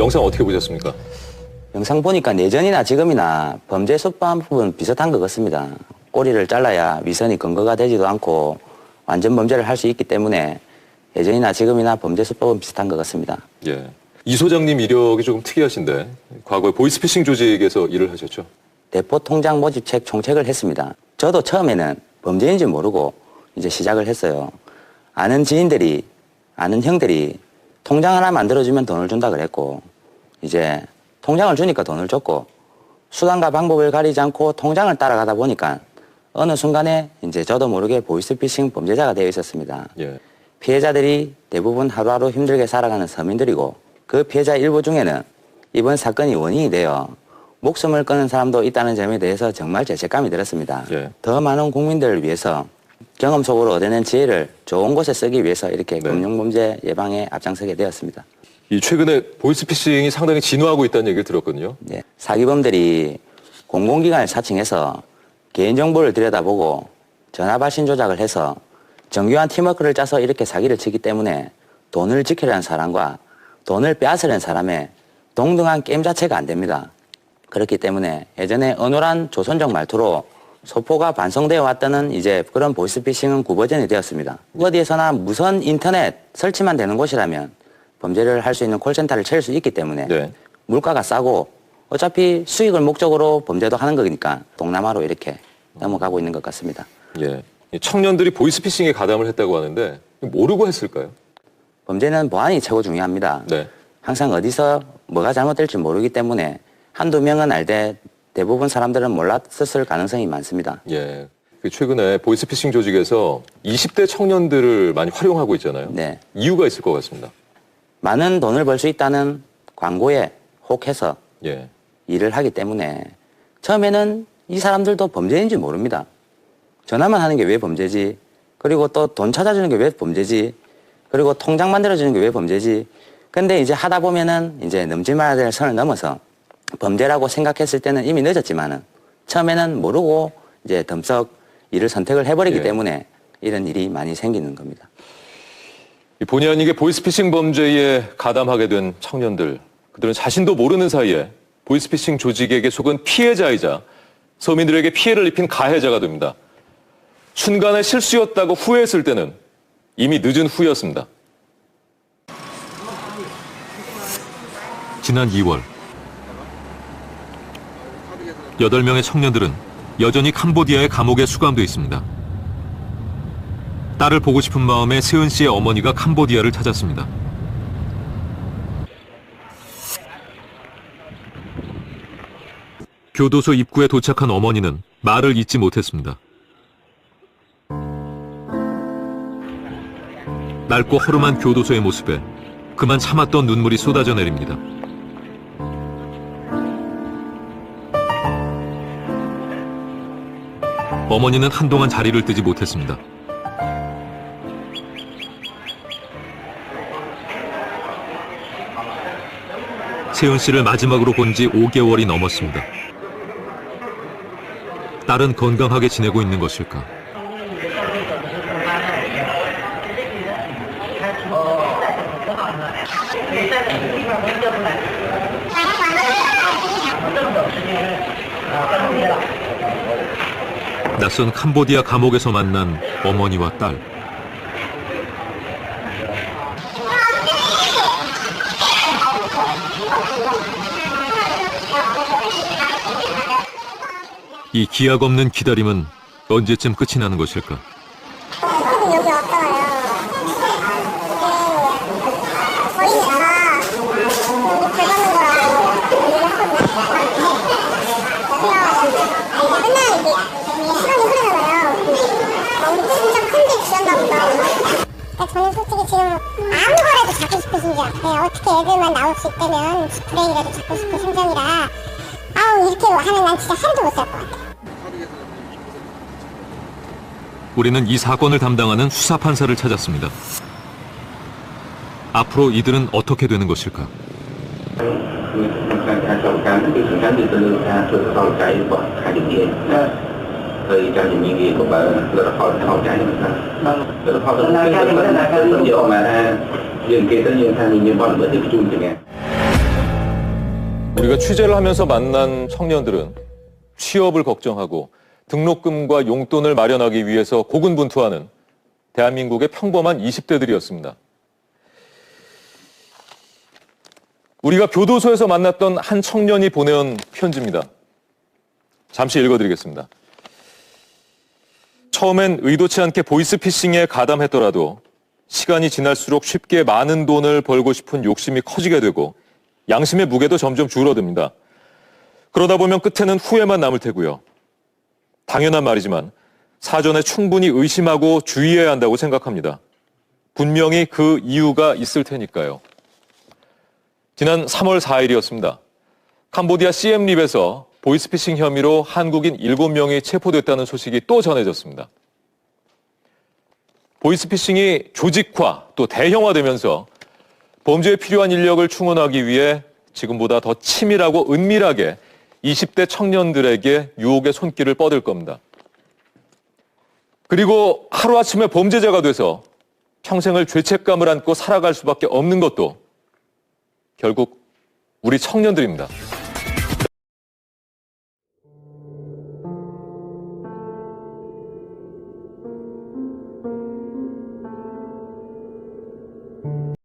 영상 어떻게 보셨습니까? 영상 보니까 예전이나 지금이나 범죄 수법은 비슷한 것 같습니다. 꼬리를 잘라야 위선이 근거가 되지도 않고 완전 범죄를 할 수 있기 때문에 예전이나 지금이나 범죄 수법은 비슷한 것 같습니다. 예. 이 소장님 이력이 조금 특이하신데 과거에 보이스피싱 조직에서 일을 하셨죠? 대포 통장 모집책 총책을 했습니다. 저도 처음에는 범죄인지 모르고 이제 시작을 했어요. 아는 지인들이, 아는 형들이 통장 하나 만들어주면 돈을 준다 그랬고, 이제 통장을 주니까 돈을 줬고, 수단과 방법을 가리지 않고 통장을 따라가다 보니까 어느 순간에 이제 저도 모르게 보이스피싱 범죄자가 되어 있었습니다. 예. 피해자들이 대부분 하루하루 힘들게 살아가는 서민들이고 그 피해자 일부 중에는 이번 사건이 원인이 되어 목숨을 끊은 사람도 있다는 점에 대해서 정말 죄책감이 들었습니다. 예. 더 많은 국민들을 위해서 경험 속으로 얻어낸 지혜를 좋은 곳에 쓰기 위해서 이렇게 네. 금융범죄 예방에 앞장서게 되었습니다. 이 최근에 보이스피싱이 상당히 진화하고 있다는 얘기를 들었거든요. 네. 사기범들이 공공기관을 사칭해서 개인정보를 들여다보고 전화 발신 조작을 해서 정교한 팀워크를 짜서 이렇게 사기를 치기 때문에 돈을 지키려는 사람과 돈을 빼앗으려는 사람의 동등한 게임 자체가 안 됩니다. 그렇기 때문에 예전에 어눌한 조선적 말투로 소포가 반성되어 왔다는 이제 그런 보이스피싱은 구버전이 되었습니다. 어디에서나 무선 인터넷 설치만 되는 곳이라면 범죄를 할 수 있는 콜센터를 차릴 수 있기 때문에 네. 물가가 싸고 어차피 수익을 목적으로 범죄도 하는 거니까 동남아로 이렇게 넘어가고 있는 것 같습니다. 예. 이 청년들이 보이스피싱에 가담을 했다고 하는데 모르고 했을까요? 범죄는 보안이 최고 중요합니다. 네. 항상 어디서 뭐가 잘못될지 모르기 때문에 한두 명은 알되 대부분 사람들은 몰랐을 가능성이 많습니다. 예. 그 최근에 보이스피싱 조직에서 20대 청년들을 많이 활용하고 있잖아요. 네. 이유가 있을 것 같습니다. 많은 돈을 벌 수 있다는 광고에 혹해서 예. 일을 하기 때문에 처음에는 이 사람들도 범죄인지 모릅니다. 전화만 하는 게 왜 범죄지? 그리고 또 돈 찾아주는 게 왜 범죄지? 그리고 통장 만들어주는 게 왜 범죄지? 근데 이제 하다 보면은 이제 넘지 말아야 될 선을 넘어서 범죄라고 생각했을 때는 이미 늦었지만은 처음에는 모르고 이제 덤썩 일을 선택을 해버리기 예. 때문에 이런 일이 많이 생기는 겁니다. 이 본의 아니게 보이스피싱 범죄에 가담하게 된 청년들, 그들은 자신도 모르는 사이에 보이스피싱 조직에게 속은 피해자이자 서민들에게 피해를 입힌 가해자가 됩니다. 순간의 실수였다고 후회했을 때는 이미 늦은 후였습니다. 지난 2월 8명의 청년들은 여전히 캄보디아의 감옥에 수감돼 있습니다. 딸을 보고 싶은 마음에 세은 씨의 어머니가 캄보디아를 찾았습니다. 교도소 입구에 도착한 어머니는 말을 잇지 못했습니다. 낡고 허름한 교도소의 모습에 그만 참았던 눈물이 쏟아져 내립니다. 어머니는 한동안 자리를 뜨지 못했습니다. 세은 씨를 마지막으로 본 지 5개월이 넘었습니다. 딸은 건강하게 지내고 있는 것일까? 낯선 캄보디아 감옥에서 만난 어머니와 딸. 이 기약 없는 기다림은 언제쯤 끝이 나는 것일까? 그러니까 아무 거라도 잡고 싶은 심정. 네, 어떻게 애들만 나올 수 있다면 스프레이라도 잡고 싶은 심정이라 아우 이렇게 하면 난 진짜 하루도 못 살 것 같아. 우리는 이 사건을 담당하는 수사 판사를 찾았습니다. 앞으로 이들은 어떻게 되는 것일까? 우리가 취재를 하면서 만난 청년들은 취업을 걱정하고 등록금과 용돈을 마련하기 위해서 고군분투하는 대한민국의 평범한 20대들이었습니다. 우리가 교도소에서 만났던 한 청년이 보내온 편지입니다. 잠시 읽어드리겠습니다. 처음엔 의도치 않게 보이스피싱에 가담했더라도 시간이 지날수록 쉽게 많은 돈을 벌고 싶은 욕심이 커지게 되고 양심의 무게도 점점 줄어듭니다. 그러다 보면 끝에는 후회만 남을 테고요. 당연한 말이지만 사전에 충분히 의심하고 주의해야 한다고 생각합니다. 분명히 그 이유가 있을 테니까요. 지난 3월 4일이었습니다. 캄보디아 시엠립에서 보이스피싱 혐의로 한국인 7명이 체포됐다는 소식이 또 전해졌습니다. 보이스피싱이 조직화 또 대형화되면서 범죄에 필요한 인력을 충원하기 위해 지금보다 더 치밀하고 은밀하게 20대 청년들에게 유혹의 손길을 뻗을 겁니다. 그리고 하루아침에 범죄자가 돼서 평생을 죄책감을 안고 살아갈 수밖에 없는 것도 결국 우리 청년들입니다.